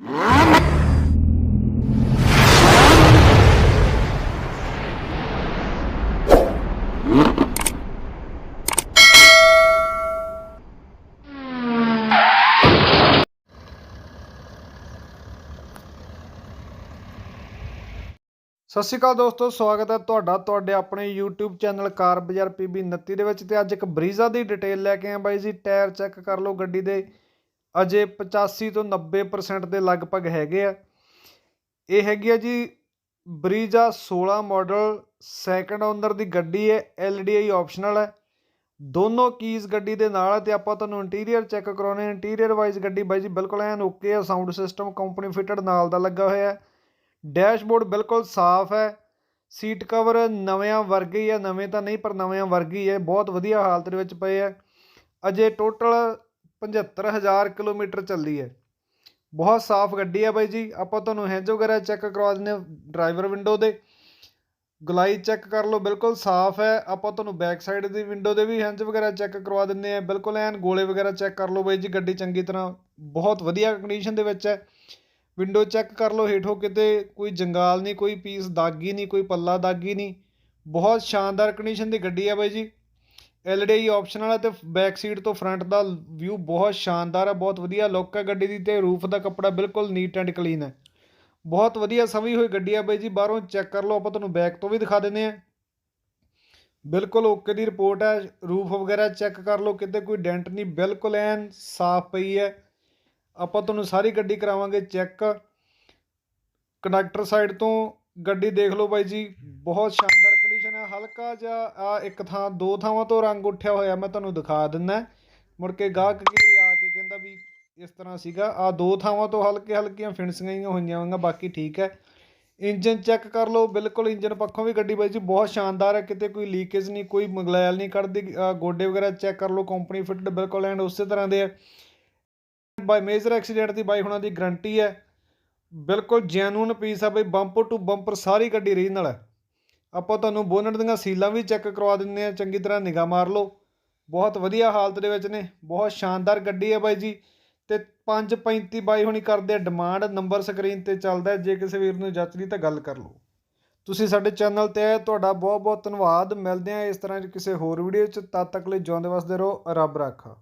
ਸਤਿ ਸ਼੍ਰੀ ਅਕਾਲ ਦੋਸਤੋ, ਸਵਾਗਤ ਹੈ ਤੁਹਾਡਾ, ਤੁਹਾਡੇ ਆਪਣੇ YouTube ਚੈਨਲ ਕਾਰ ਬਾਜ਼ਾਰ PB 29 ਦੇ ਵਿੱਚ ਤੇ ਅੱਜ ਇੱਕ ਬਰੀਜ਼ਾ ਦੀ ਡਿਟੇਲ ਲੈ ਕੇ ਆਇਆ ਬਾਈ ਜੀ ਟਾਇਰ ਚੈੱਕ ਕਰ ਲਓ ਗੱਡੀ ਦੇ। ਅਜੇ 85 ਤੋਂ 90% ਦੇ ਲਗਭਗ ਹੈਗੇ ਆ। ਇਹ ਹੈਗੀ ਆ ਜੀ ਬਰੀਜ਼ਾ 16 ਮਾਡਲ ਸੈਕੰਡ ਓਨਰ ਦੀ ਗੱਡੀ ਹੈ LDI ਆਪਸ਼ਨਲ ਹੈ। ਦੋਨੋਂ ਕੀਜ਼ ਗੱਡੀ ਦੇ ਨਾਲ ਹੈ ਤੇ ਆਪਾਂ ਤੁਹਾਨੂੰ ਇੰਟੀਰੀਅਰ ਚੈੱਕ ਕਰਾਉਣੇ ਇੰਟੀਰੀਅਰ ਵਾਈਜ਼ ਗੱਡੀ ਬਾਈ ਜੀ ਬਿਲਕੁਲ ਐਨ ਓਕੇ ਆ ਸਾਊਂਡ ਸਿਸਟਮ ਕੰਪਨੀ ਫਿਟਡ ਨਾਲ ਦਾ ਲੱਗਾ ਹੋਇਆ ਹੈ। ਡੈਸ਼ਬੋਰਡ ਬਿਲਕੁਲ ਸਾਫ਼ ਹੈ। ਸੀਟ ਕਵਰ ਨਵਿਆਂ ਵਰਗੇ ਹੀ ਹੈ ਨਵੇਂ ਤਾਂ ਨਹੀਂ ਪਰ ਨਵਿਆਂ ਵਰਗੇ ਹੀ। ਹੈ ਬਹੁਤ ਵਧੀਆ ਹਾਲਤ ਦੇ ਵਿੱਚ ਪਏ ਹੈ ਅਜੇ ਟੋਟਲ 75000 ਕਿਲੋਮੀਟਰ ਚੱਲਦੀ ਹੈ। ਬਹੁਤ ਸਾਫ਼ ਗੱਡੀ ਹੈ ਬਾਈ ਜੀ। ਆਪਾਂ ਤੁਹਾਨੂੰ ਹੈਂਜ ਵਗੈਰਾ ਚੈੱਕ ਕਰਵਾ ਦਿੰਦੇ ਹਾਂ ਡਰਾਈਵਰ ਵਿੰਡੋ ਦੇ। ਗਲਾਈ ਚੈੱਕ ਕਰ ਲਓ, ਬਿਲਕੁਲ ਸਾਫ਼ ਹੈ। ਆਪਾਂ ਤੁਹਾਨੂੰ ਬੈਕ ਸਾਈਡ ਦੀ ਵਿੰਡੋ ਦੇ ਵੀ ਹੈਂਜ ਵਗੈਰਾ ਚੈੱਕ ਕਰਵਾ ਦਿੰਦੇ ਆ ਬਿਲਕੁਲ ਐਨ ਗੋਲੇ ਵਗੈਰਾ ਚੈੱਕ ਕਰ ਲਓ ਬਾਈ ਜੀ, ਗੱਡੀ ਚੰਗੀ ਤਰ੍ਹਾਂ ਬਹੁਤ ਵਧੀਆ ਕੰਡੀਸ਼ਨ ਦੇ ਵਿੱਚ ਹੈ। ਵਿੰਡੋ ਚੈੱਕ ਕਰ ਲਓ ਹੇਠੋਂ ਕਿਤੇ, ਕੋਈ ਜੰਗਾਲ ਨਹੀਂ, ਕੋਈ ਪੀਸ ਦਾਗੀ ਨਹੀਂ, ਕੋਈ ਪੱਲਾ ਦਾਗੀ ਨਹੀਂ। ਬਹੁਤ ਸ਼ਾਨਦਾਰ ਕੰਡੀਸ਼ਨ ਦੀ ਗੱਡੀ ਹੈ ਬਾਈ ਜੀ। ਐਲਡੀਆਈ ਆਪਸ਼ਨਲ ਹੈ ਤੇ ਬੈਕ ਸੀਟ ਤੋਂ ਫਰੰਟ ਦਾ ਵਿਊ ਬਹੁਤ ਸ਼ਾਨਦਾਰ ਹੈ, ਬਹੁਤ ਵਧੀਆ ਲੁੱਕ ਹੈ ਗੱਡੀ ਦੀ ਤੇ ਰੂਫ ਦਾ ਕੱਪੜਾ ਬਿਲਕੁਲ ਨੀਟ ਐਂਡ ਕਲੀਨ ਹੈ। ਬਹੁਤ ਵਧੀਆ ਸਵੀ ਹੋਈ ਗੱਡੀ ਆ ਬਾਈ ਜੀ, ਬਾਹਰੋਂ ਚੈੱਕ ਕਰ ਲਓ, ਆਪਾਂ ਤੁਹਾਨੂੰ ਬੈਕ ਤੋਂ ਵੀ ਦਿਖਾ ਦਿੰਦੇ ਆ ਬਿਲਕੁਲ ਓਕੇ ਦੀ ਰਿਪੋਰਟ ਹੈ ਰੂਫ ਵਗੈਰਾ ਚੈੱਕ ਕਰ ਲਓ, ਕਿਤੇ ਕੋਈ ਡੈਂਟ ਨਹੀਂ, ਬਿਲਕੁਲ ਐਨ ਸਾਫ਼ ਪਈ ਹੈ। ਆਪਾਂ ਤੁਹਾਨੂੰ ਸਾਰੀ ਗੱਡੀ ਕਰਾਵਾਂਗੇ ਚੈੱਕ ਕੰਡਕਟਰ ਸਾਈਡ ਤੋਂ ਗੱਡੀ ਦੇਖ ਲਓ ਬਾਈ ਜੀ, ਬਹੁਤ ਸ਼ਾਨਦਾਰ ਹਲਕਾ ਜਿਹਾ ਆ ਇੱਕ ਥਾਂ, ਦੋ ਥਾਵਾਂ ਤੋਂ ਰੰਗ ਉੱਠਿਆ ਹੋਇਆ, ਮੈਂ ਤੁਹਾਨੂੰ ਦਿਖਾ ਦਿੰਦਾ। ਮੁੜ ਕੇ ਗਾਹਕ ਕਈ ਆ ਕੇ ਕਹਿੰਦਾ ਵੀ ਇਸ ਤਰ੍ਹਾਂ ਸੀਗਾ ਆ ਦੋ ਥਾਵਾਂ ਤੋਂ ਹਲਕੇ ਹਲਕੀਆਂ ਫਿਨਿਸ਼ਿੰਗਾਂ ਹੀ ਹੋਈਆਂ ਹੋਈਆਂ, ਬਾਕੀ ਠੀਕ ਹੈ। ਇੰਜਨ ਚੈੱਕ ਕਰ ਲਓ, ਬਿਲਕੁਲ ਇੰਜਨ ਪੱਖੋਂ ਵੀ ਗੱਡੀ ਬਾਈ ਜੀ ਬਹੁਤ ਸ਼ਾਨਦਾਰ ਹੈ, ਕਿਤੇ ਕੋਈ ਲੀਕੇਜ ਨਹੀਂ, ਕੋਈ ਮਗਲੈਲ ਨਹੀਂ ਕੱਢਦੀ ਗੋਡੇ ਵਗੈਰਾ ਚੈੱਕ ਕਰ ਲਓ, ਕੰਪਨੀ ਫਿਟਡ ਬਿਲਕੁਲ ਐਂਡ ਉਸੇ ਤਰ੍ਹਾਂ ਦੇ ਹੈ ਬਾਈ, ਮੇਜਰ ਐਕਸੀਡੈਂਟ ਦੀ ਬਾਈ ਹੁਣਾਂ ਦੀ ਗਰੰਟੀ ਹੈ। ਬਿਲਕੁਲ ਜੈਨੂਨ ਪੀਸ ਆ ਬਈ ਬੰਪਰ ਟੂ ਬੰਪਰ ਸਾਰੀ ਗੱਡੀ ਰੀਜਨਲ ਹੈ। ਆਪਾਂ ਤੁਹਾਨੂੰ ਬੋਨਟ ਦੀਆਂ ਸੀਲਾਂ ਵੀ ਚੈੱਕ ਕਰਵਾ ਦਿੰਦੇ ਆ ਚੰਗੀ ਤਰ੍ਹਾਂ ਨਿਗਾਹ ਮਾਰ ਲਓ। ਬਹੁਤ ਵਧੀਆ ਹਾਲਤ ਦੇ ਵਿੱਚ ਨੇ। ਬਹੁਤ ਸ਼ਾਨਦਾਰ ਗੱਡੀ ਹੈ ਬਾਈ ਜੀ। ਤੇ 535 ਬਾਈ ਹੁਣੀ ਕਰਦੇ ਆ। ਡਿਮਾਂਡ ਨੰਬਰ ਸਕਰੀਨ ਤੇ ਚੱਲਦਾ ਜੇ ਕਿਸੇ ਵੀਰ ਨੂੰ ਜੱਚਦੀ ਤਾਂ ਗੱਲ ਕਰ ਲਓ। ਤੁਸੀਂ ਸਾਡੇ ਚੈਨਲ ਤੇ ਆਏ ਤੁਹਾਡਾ ਬਹੁਤ ਬਹੁਤ ਧੰਨਵਾਦ। ਮਿਲਦੇ ਆ ਇਸ ਤਰ੍ਹਾਂ ਕਿਸੇ ਹੋਰ ਵੀਡੀਓ 'ਚ। ਤਦ ਤੱਕ ਲਈ ਜਿਉਂਦੇ ਵਸਦੇ ਰਹੋ। ਰੱਬ ਰਾਖਾ।